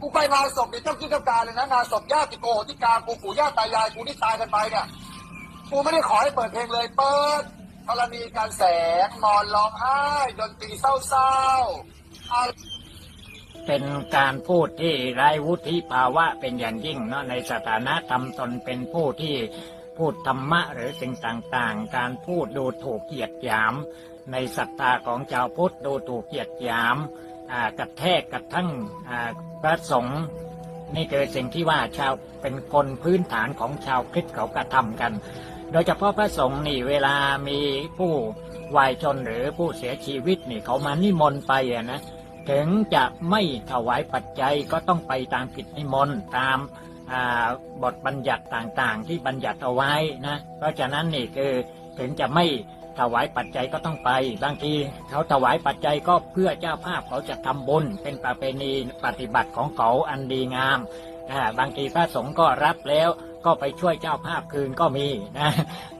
กูไปงานศพเนี่เจ้าคิดเจ้าการเลยนะงานศพญาติโกโหติกากูปู่ย่าตายายกูที่ตายกันไปเนี่ยกูไม่ได้ขอให้เปิดเพลงเลยเปิดธรณีการแสงมอนร้องไห้ดนตรีเศร้าๆเป็นการพูดที่ไร้วุฒิภาวะเป็นอย่างยิ่งเนาะในสถานะทำตนเป็นผู้ที่พูดธรรมะหรือสิ่งต่างๆ การพูดดูถูกเกียดหยาม ในศรัทธาของชาวพุทธดูถูกเกียดหยามกระแทกกระทั่ง ระสงฆ์นี่คือสิ่งที่ว่าชาวเป็นคนพื้นฐานของชาวคริสต์เขากระทำกัน โดยเฉพาะพระสงฆ์นี่เวลามีผู้วายชนหรือผู้เสียชีวิตนี่เขามานิมนต์ไปอะนะถึงจะไม่ถวายปัจจัยก็ต้องไปตามกิจนิมนต์ตามาบทบัญญัติต่างๆ ที่บัญญัติเอาไว้นะเพราะฉะนั้นนี่คือถึงจะไม่ ถวายปัจจัยก็ต้องไป บางทีเขาถวายปัจจัยก็เพื่อเจ้าภาพเขาจะทำบุญเป็นประเพณีปฏิบัติของเขาอันดีงามอ่าบางทีพระสงฆ์ก็รับแล้วก็ไปช่วยเจ้าภาพคืนก็มีนะ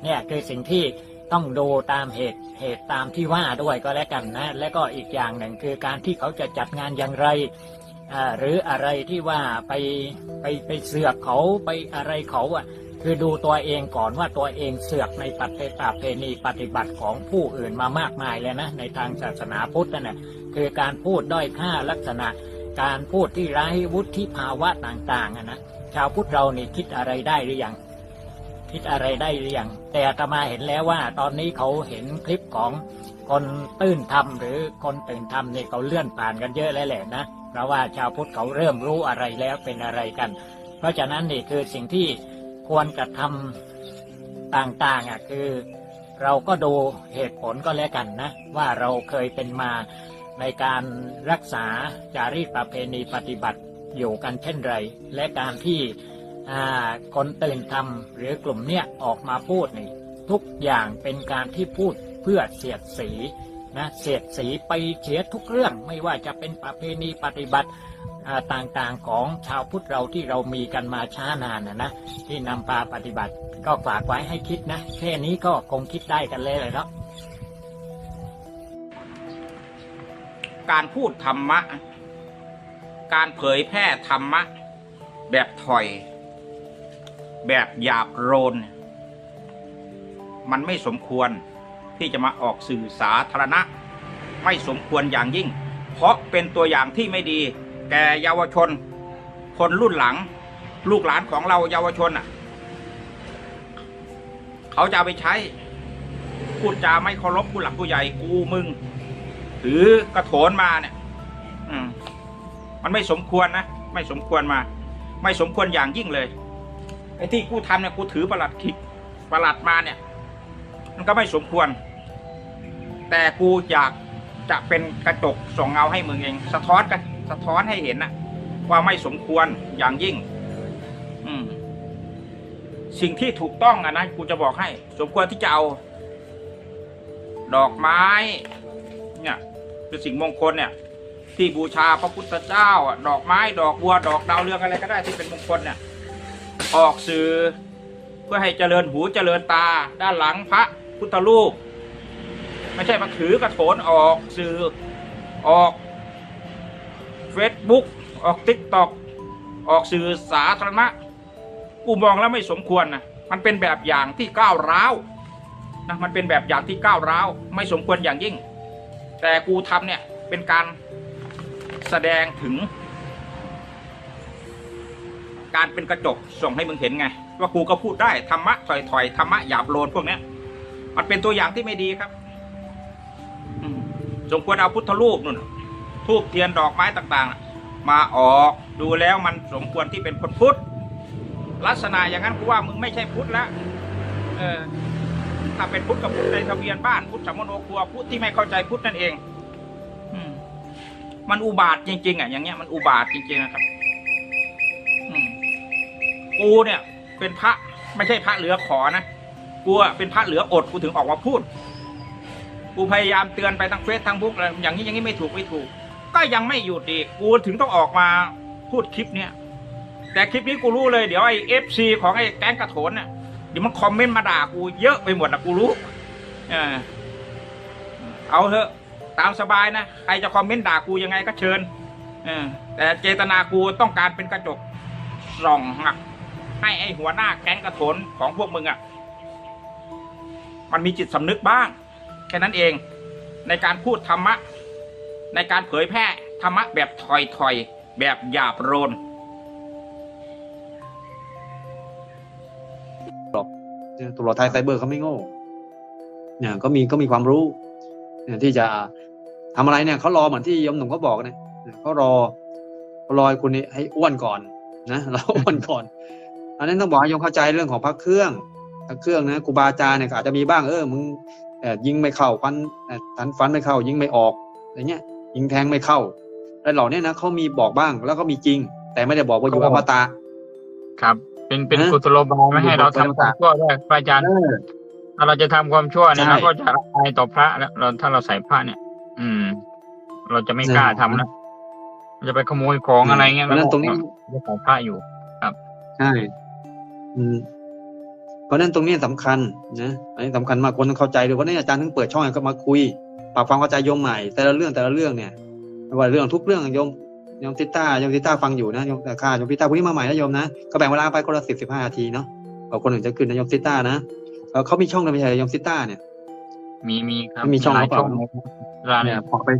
เนี่ยคือสิ่งที่ต้องดูตามเหตุเหตุตามที่ว่าด้วยก็แล้วกันนะ และก็อีกอย่างหนึ่งคือการที่เขาจะจัดงานอย่างไรอ่าหรืออะไรที่ว่าไปไปไปเสือกเขาไปอะไรเขาอะ คือดูตัวเองก่อนว่าตัวเองเสือกในปฏิปเพณีปฏิบัติของผู้อื่นมามากมายเลยนะ ในทางศาสนาพุทธนั่ะคือการพูดด้อยค่าลักษณะ การพูดที่ไร้วุฒิภาวะต่างๆอะนะชาวพุทธเรานี่คิดอะไรได้หรือยังคิดอะไรได้หรือยังแต่อาตมาเห็นแล้วว่า ตอนนี้เขาเห็นคลิปของคนตื่นทำหรือคนตื่นทำนี่เขาเลื่อนผ่านกันเยอะแล้วแหละนะเพราะว่าชาวพุทธเขาเริ่มรู้อะไรแล้วเป็นอะไรกัน เพราะฉะนั้นนี่คือสิ่งที่ ควรกระทำต่างๆอะคือ เราก็ดูเหตุผลก็แล้วกันนะ ว่าเราเคยเป็นมาในการรักษาจารีตประเพณีปฏิบัติอยู่กันเช่นไร และการที่คนตื่นทำหรือกลุ่มเนี้ยออกมาพูดนี่ทุกอย่างเป็นการที่พูดเพื่อเสียดสี นะเสียดสีไปเสียทุกเรื่องไม่ว่าจะเป็นประเพณีปฏิบัติต่างๆของชาวพุทธเราที่เรามีกันมาช้านานนะนะที่นำพาปฏิบัติก็ฝากไว้ให้คิดนะแค่นี้ก็คงคิดได้กันเลยเลยเนาะการพูดธรรมะ การเผยแพร่ธรรมะ แบบถอย แบบหยาบโลนมันไม่สมควร ที่จะมาออกสื่อสาธารณะ ไม่สมควรอย่างยิ่ง เพราะเป็นตัวอย่างที่ไม่ดี แก่เยาวชน คนรุ่นหลัง ลูกหลานของเราเยาวชนอะ เขาจะไปใช้พูดจาไม่เคารพผู้หลักผู้ใหญ่กูมึงถือกระโถนมาเนี่ยอืมมันไม่สมควรนะไม่สมควรมา ไม่สมควรอย่างยิ่งเลยไอ้ที่กูทำเนี่ยกูถือประหลัดขิกประหลัดมาเนี่ย มันก็ไม่สมควร แต่กูอยากจะเป็นกระจกส่องเงาให้มึงเอง สะท้อนกันสะท้อนให้เห็นนะว่าไม่สมควรอย่างยิ่ง อืม สิ่งที่ถูกต้องอะนะกูจะบอกให้ สมควรที่จะเอา ดอกไม้ เนี่ยเป็นสิ่งมงคลเนี่ย ที่บูชาพระพุทธเจ้าอะดอกไม้ ดอกบัว ดอกดาวเรืองอะไรก็ได้ที่เป็นมงคลเนี่ย ออกสื่อเพื่อให้เจริญหูเจริญตา ด้านหลังพระพุทธรูป ไม่ใช่มาถือกระโถนออกสื่อออกเฟซบุ๊กออกติ๊กต็อกออกสื่อสาธารณะกูมองแล้วไม่สมควรนะมันเป็นแบบอย่างที่ก้าวร้าวนะมันเป็นแบบอย่างที่ก้าวร้าวไม่สมควรอย่างยิ่ง แต่กูทำเนี่ยเป็นการแสดงถึง การเป็นกระจกส่งให้มึงเห็นไง ว่ากูก็พูดได้ธรรมะถอยถอยๆธรรมะหยาบโลนพวกนี้มันเป็นตัวอย่างที่ไม่ดีครับ สมควรเอาพุทธรูปนู่นทูบเทียนดอกไม้ต่างๆ มาออกดูแล้วมันสมควรที่เป็นคนพุทธลักษณะอย่างนั้นกูว่ามึงไม่ใช่พุทธแล้วเออถ้าเป็นพุทธกับพุทธในทะเบียนบ้านพุทธสมโนครัวพุทธที่ไม่เข้าใจพุทธนั่นเองมันอุบาทจริง ๆ อะ อย่างเงี้ยมันอุบาทจริง ๆ นะครับอูเนี่ย เป็นพระไม่ใช่พระเหลือขอนะกูเป็นพระเหลืออดกูถึงออกมาพูด กูพยายามเตือนไปทั้งเฟซทั้งบุ๊กอะไรอย่างนี้อย่างนี้ไม่ถูกไม่ถูก ก็ยังไม่หยุดอีกกูถึงต้องออกมาพูดคลิปเนี้ยแต่คลิปนี้กูรู้เลยเดี๋ยวไอ้เอฟซีของไอ้แก๊งกระโถนเนี่ยเดี๋ยวมันคอมเมนต์มาด่ากูเยอะไปหมดนะกูรู้เออเอาเถอะตามสบายนะใครจะคอมเมนต์ด่ากูยังไงก็เชิญเออแต่เจตนากูต้องการเป็นกระจกส่องหักให้ไอหัวหน้าแก๊งกระโถนของพวกมึงอะ่ะ มันมีจิตสำนึกบ้าง แค่นั้นเองในการพูดธรรมะ ในการเผยแพร่ธรรมะแบบถอยๆแบบหยาบโรนตำรวจไทยไซเบอร์เขาไม่โง่เนี่ยก็มีก็มีความรู้เนี่ยที่จะทำอะไรเนี่ยเขารอเหมือนที่ยมหนุ่มเขาบอกนะเนี่ยเขารอเขารอคุณนี่ให้อ้วนก่อนนะเราอ้วนก่อน อันนั้นต้องบอกให้ยมเข้าใจเรื่องของพระเครื่องพระเครื่องนะครูบาอาจารย์เนี่ยอาจจะมีบ้างเออมึง ยิงไม่เข้าฟันเอ่อฟันฟันไม่เข้า ยิงไม่ออกอะไรเงี้ย ยิงแทงไม่เข้าอะไรเหล่านี้นะเขามีบอกบ้างแล้วก็มีจริง แต่ไม่ได้บอกว่าอยู่อมตะครับ เป็นเป็นฮะกุศโลบายไม่ให้เราทำความชั่วด้วยพระอาจารย์เออถ้าเราจะทำความชั่วเนี่ยใช่เราก็จะอายต่อพระแล้วเราถ้าเราใส่พระเนี่ย อืม เราจะไม่กล้าทำนะเราจะไปขโมยของอะไรเงี้ยเพราะฉะนั้นตรงนี้เราใส่พระอยู่ใช่อืม เพราะฉะนั้นตรงนี้สำคัญนะอันนี้สำคัญมากคนต้องเข้าใจด้วยเพราะฉะนั้นอาจารย์ถึงเปิดช่องให้ก็มาคุยปรับความเข้าใจโยมใหม่ แต่ละเรื่องแต่ละเรื่องเนี่ยไม่ว่าเรื่องทุกเรื่องโยมโยมติต้าโยมติต้าฟังอยู่นะโยมแต่ข้าโยมติต้าพวกนี้มาใหม่นะโยมนะก็แบ่งเวลาไปคนละสิบสิบห้านาทีเนาะเอาคนอื่นจะขึ้นนะโยมติต้านะเออเขามีช่องเลยไม่ใช่เหรอโยมติต้าเนี่ย มีมีครับมีช่องหลายหรือเปช่อล่างร้านเนี่เนี่ยยฝากไป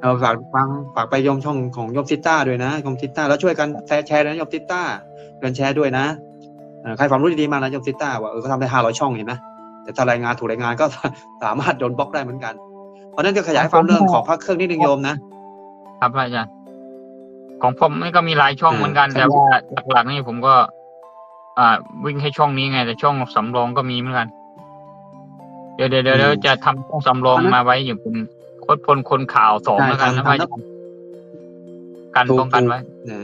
เออฝากฟังฝากไปโยมช่องของโยมติต้าด้วยนะโยมติต้าแล้วช่วยกันแชร์แชร์นะโยมติต้ากันแชร์ด้วยนะเอ่อ ใครความรู้ดีๆมานะโยมซิต้าว่าเออเขาทำได้ห้าร้อยช่องเห็นไหมแต่ถ้ารายงานถูกรายงานก็สามารถโดนบล็อกได้เหมือนกัน เพราะฉะนั้นจะขยายความเรื่องของพระเครื่องนิดนึงโยมนะครับพระอาจารย์ของผมนี่ก็มีหลายช่องอ่าเหมือนกันใช่แต่ว่าหลักๆนี่ผมก็ อ่า วิ่งให้ช่องนี้ไง แต่ช่องสำรองก็มีเหมือนกัน เดี๋ยวเดี๋ยวเดี๋ยวเดี๋ยวจะทำช่องสำรองมาไว้อยู่เป็นโคดพลคนข่าวสองแล้วกันนะพระอาจารย์กันป้องกันไว้นะ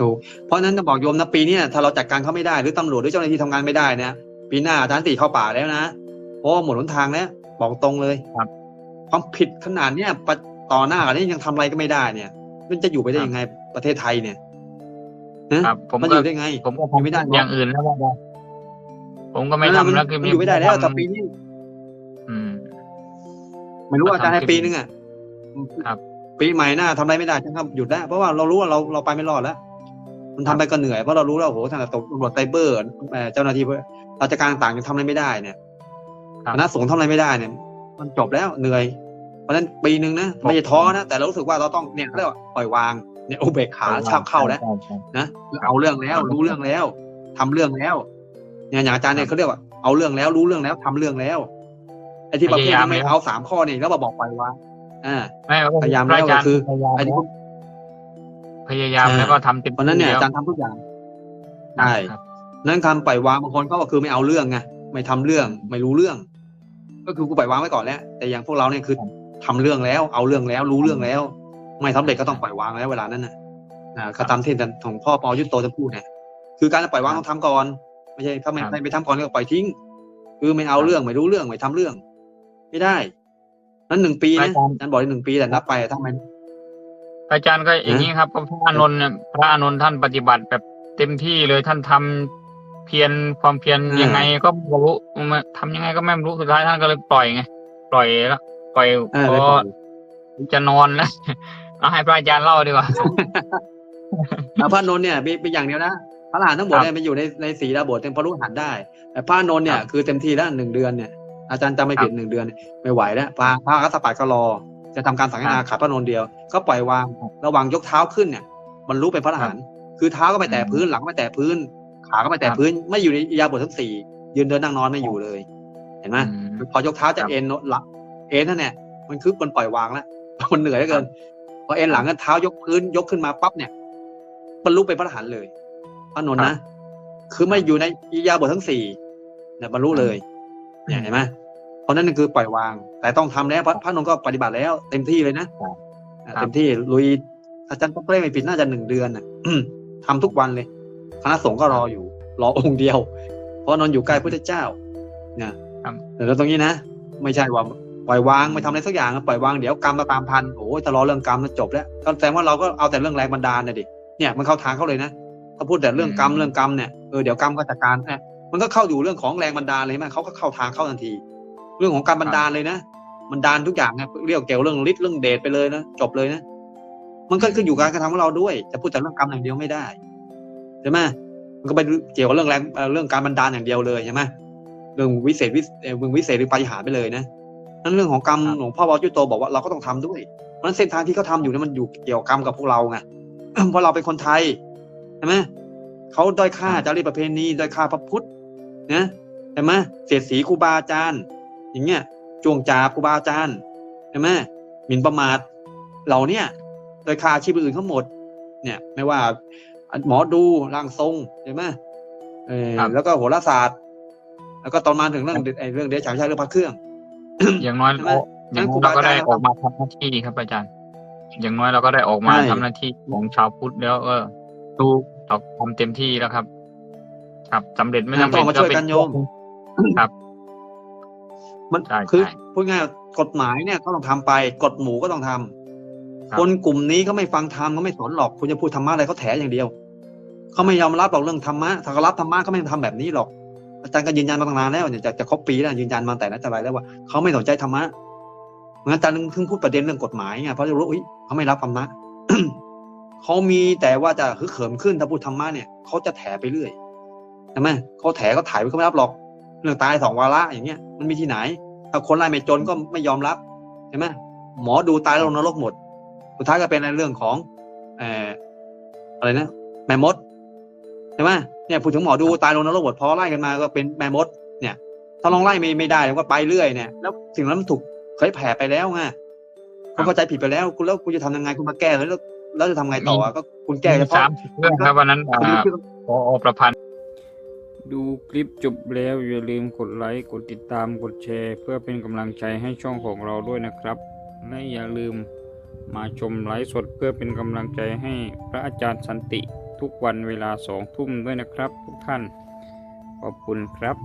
ถูกเพราะฉะนั้นจะบอกโยมนะปีเนี้ยถ้าเราจัดการเขาไม่ได้หรือตำรวจหรือเจ้าหน้าที่ทำงานไม่ได้เนี่ยปีหน้าอาจารย์ตีเข้าป่าแล้วนะเพราะว่าหมดหนทางแล้วบอกตรงเลยครับความผิดขนาดเนี้ยปะต่อหน้ากันนี้ยังทำอะไรก็ไม่ได้เนี่ย มันจะอยู่ไปได้ยังไงประเทศไทยเนี่ยนะครับผมมันอก็ยู่ได้ไง ผมก็อยู่ไม่ได้ทำอย่างอื่นแล้วว่าผมก็ไม่เออทำแล้วนคือมันอยู่ไม่ได้แล้วทำแต่ปีนี้อืมไม่รู้ก็อาจารย์ให้ทำคลิปปีนึงอะครับ ปีใหม่หน้าทำอะไรไม่ได้ฉันก็หยุดแล้วเพราะว่าเรารู้ว่าเราเราไปไม่รอดแล้ว มันทำไปก็เหนื่อยเพราะเรารู้แล้วโอ้โหทางตำรวจไซเบอร์เอ่อเจ้าหน้าที่ราชการต่างๆยังทำอะไรไม่ได้เนี่ยครับคณะสงฆ์ทำอะไรไม่ได้เนี่ย มันจบแล้วเหนื่อย เพราะฉะนั้นปีหนึ่งนะไม่ใช่ท้อนะแต่เรารู้สึกว่าเราต้องเนี่ยเขาเรียกว่าปล่อยวางเนี่ยอุเบกขาชาบเข้าแล้วใช่ใช่นะเอาเรื่องแล้ว รู้เรื่องแล้วทำเรื่องแล้วเนี่ยอย่างอาจารย์เนี่ยเขาเรียกว่าเอาเรื่องแล้วรู้เรื่องแล้วทำเรื่องแล้วไอ้ที่ประเภทไม่เอาสามข้อเนี่ยแล้วมาบอกปล่อยวางอ่าไม่พยายามพระอาจารย์แล้วก็คือพยายามไอ้ที่แล้ว พยายามอ่าแล้วก็ทำเต็มเพราะฉะนั้นเนี่ยที่อาจารแล้วย์ทำทุกอย่างครับใช่ครับนั้นคำปล่อยวางบางคนก็คือไม่เอาเรื่องไงไม่ทำเรื่องไม่รู้เรื่อง ก็คือกูปล่อยวางไว้ก่อนแล้วแต่อย่างพวกเราเนี่ยคือทำเรื่องแล้วเอาเรื่องแล้วรู้เรื่องแล้ว ไม่สำเร็จก็ต้องปล่อยวางแล้วเวลานั้นน่ะอ่าก็ตามที่ของพ่อปอยุทธโตจะพูดเนี่ยคือการปล่อยวางต้องทำก่อน ไม่ใช่ถ้าไม่ครับไม่ไปทำก่อนก็ปล่อยทิ้ง คือไม่เอาเรื่องไม่รู้เรื่องไม่ทำเรื่อง ไม่ได้ นั้นหนึ่งปีนะอาจารย์อาจารย์บอกได้หนึ่งปีแต่นับไปถ้าไม่พระ อาจารย์ก็อย่างนี้ครับเพราะพระอานนท์เนี่ยพระอานนท์ท่านปฏิบัติแบบเต็มที่เลยท่านทำเพียรความเพียรอ่ายัยังไงก็ไม่รู้มาทำยังไงก็ไม่รู้สุดท้ายท่านก็เลยปล่อยไงปล่อยแล้วปล่อยเออพไม่อปล่อยจะนอนแล้วเอาให้พระอาจารย์เล่าดีกว่าอะพระนนท์เนี่ยมีเป็นอย่างเดียวนะพระอรหันต์ทั้งหมดครับเนี่ยมันอยู่ในในสีระบทเต็มพระรู้หันได้แต่พระนนท์เนี่ยครับคือเต็มที่แล้วหนึ่งเดือนเนี่ยอาจารย์จำไม่ผิดหนึ่งเดือนเนี่ยไม่ไหวแล้วพระพระกัสสปะก็รอ จะทำการสังฆนาขาดพระนนท์เดียว ก็ปล่อยวางครับระหว่างยกเท้าขึ้นเนี่ยมันรู้เป็นพระอรหันต์คือเท้าก็ไม่แตะอืมพื้นหลังไม่แตะพื้น ขาก็ไม่แตะครับพื้น ไม่อยู่ในอิริยาบททั้งสี่ยืนเดินนั่งนอนไม่อยู่เลย เห็นไหมอืมพอยกเท้าจะครับเอ็นหลังเอ็นนั่นแหละมันคือมันปล่อยวางแล้วมันเหนื่อยเหลือเกินพอเอ็นหลังก็เท้ายกพื้นยกขึ้นมาปั๊บเนี่ยบรรลุเป็นพระอรหันต์เลยพระนนท์นะคือไม่อยู่ในอิริยาบททั้งสี่เนี่ยบรรลุเลยเนี่ยเห็นไหมเพ ราะนั่นคือปล่อยวาง แต่ต้องทำแล้วพระพระนนท์ก็ปฏิบัติแล้วเต็มที่เลยนะครับอ่าครับเต็มที่ลุยอาจารย์ต้องเล่ไม่ผิดน่าจะหนึ่งเดือนน่ะทำทุกวันเลย คณะสงฆ์ก็รออยู่ รอองค์เดียว เพราะนนท์อยู่ใกล้พระเจ้าเนี่ยแต่แล้วตรงนี้นะไม่ใช่ว่าปล่อยวางไม่ทำอะไรสักอย่างปล่อยวางเดี๋ยวกรรมเราตามทันโอ้ยถ้ารอเรื่องกรรมแล้วจบแล้วก็แสดงว่าเราก็เอาแต่เรื่องแรงบันดาลนะดิเนี่ยมันเข้าทางเขาเลยนะถ้าพูดแต่เรื่องกรรมอืมเรื่องกรรมเนี่ยเออเดี๋ยวกรรมก็จัดการเอ๊ะมันก็เข้าอยู่เรื่องของแรงบันดาลเลยมั้ยเขาก็เข้าทางเข้าทันที เรื่องของการบันดาลเลยนะบันดาลทุกอย่างนะเรียกเกี่ยวเรื่องฤทธิ์เรื่องเดชไปเลยนะจบเลยนะมันก็ขึ้นอยู่กับการกระทำของเราด้วยจะพูดแต่เรื่องกรรมอย่างเดียวไม่ได้ใช่ไหมมันก็ไปเกี่ยวกับเรื่องแรงเอ่อเรื่องการบันดาลอย่างเดียวเลยใช่ไหมเรื่องวิเศษวิเอ่อเรื่องวิเศษหรือปาฏิหาริย์ไปเลยนะนั่นเรื่องของกรรมครับหลวงพ่อวอจุโตบอกว่าเราก็ต้องทำด้วย เพราะฉะนั้นเส้นทางที่เขาทำอยู่เนี่ยมันอยู่เกี่ยวกับกรรมกับพวกเราไงเพราะเราเป็นคนไทยใช่ไหมเขาด้อยค่าจารีตประเพณีด้อยค่าพระพุทธนะใช่ไหมเสียดสีครูบาอาจารย์ อย่างเงี้ยจวงจาบครูบาอาจารย์ใช่ไหมหมิ่นประมาทเราเนี่ยโดยค่าอาชีพอื่นทั้งหมด เนี่ย ไม่ว่าหมอดูร่างทรงใช่ไหมเออครับแล้วก็โหราศาสตร์ แล้วก็ตอนมาถึงเรื่องไอ้เรื่องเดชฉานชาติเรื่องพระเครื่อง อย่างน้อยใช่ไหมเราอย่างน้อยเราก็ได้ออกมาทำหน้าที่ครับอาจารย์ อย่างน้อยเราก็ได้ออกมาใช่ทำหน้าที่ของชาวพุทธแล้วเออดูเราทำเต็มที่แล้วครับ ครับสำเร็จไม่อ่าสำเร็จต้องมาช่วยกันโยมครับ มันใช่คือใช่พูดง่ายๆกฎหมายเนี่ยก็ต้องทำไปกฎหมู่ก็ต้องทำครับคนกลุ่มนี้ก็ไม่ฟังธรรมก็ไม่สนหรอกคุณจะพูดธรรมะอะไรเขาแถอย่างเดียวเขาไม่ยอมรับหรอกเรื่องธรรมะถ้าเขารับธรรมะเขาไม่ทำแบบนี้หรอก อาจารย์ก็ยืนยันมาตั้งนานแล้วเนี่ยจะจะครบปีแล้วยืนยันมาแต่นั้นแต่ไรแล้วว่าเขาไม่สนใจธรรมะเหมือนอาจารย์ถึงพูดประเด็นเรื่องกฎหมายไงเพราะจะรู้อุ้ยเขาไม่รับธรรมะเขามีแต่ว่าจะฮึกเหิมขึ้นถ้าพูดธรรมะเนี่ยเขาจะแถไปเรื่อยใช่ไหมเขาแถเขาถ่ายไปเขาไม่รับหรอก เรื่องตายสองวาระอย่างเงี้ยมันมีที่ไหน ถ้าคนไล่ไม่จนก็ไม่ยอมรับใช่ไหมหมอดูตายแล้วลงนรกหมด สุดท้ายก็เป็นในเรื่องของเอ่ออะไรนะแม่มดใช่ไหมเนี่ยพูดถึงหมอดูตายลงนรกหมดพอไล่กันมาก็เป็นแม่มด เนี่ย ถ้าลองไล่ไม่ไม่ได้ก็ไปเรื่อยเนี่ยแล้วสิ่งนั้นมันถูกเผยแผ่ไปแล้วไงคุณเข้าใจผิดไปแล้วคุณแล้วคุณจะทำยังไงคุณมาแก้แล้วแล้วจะทำไงต่ออะก็คุณแก้เฉมีพาะสามสิบเรื่องครับวันนั้นอ่าพอประพันธ์ ดูคลิปจบแล้วอย่าลืมกดไลค์กดติดตามกดแชร์ เพื่อเป็นกำลังใจให้ช่องของเราด้วยนะครับ และอย่าลืมมาชมไลฟ์สดเพื่อเป็นกำลังใจให้พระอาจารย์สันติทุกวันเวลาสองทุ่มด้วยนะครับ ทุกท่าน ขอบคุณครับ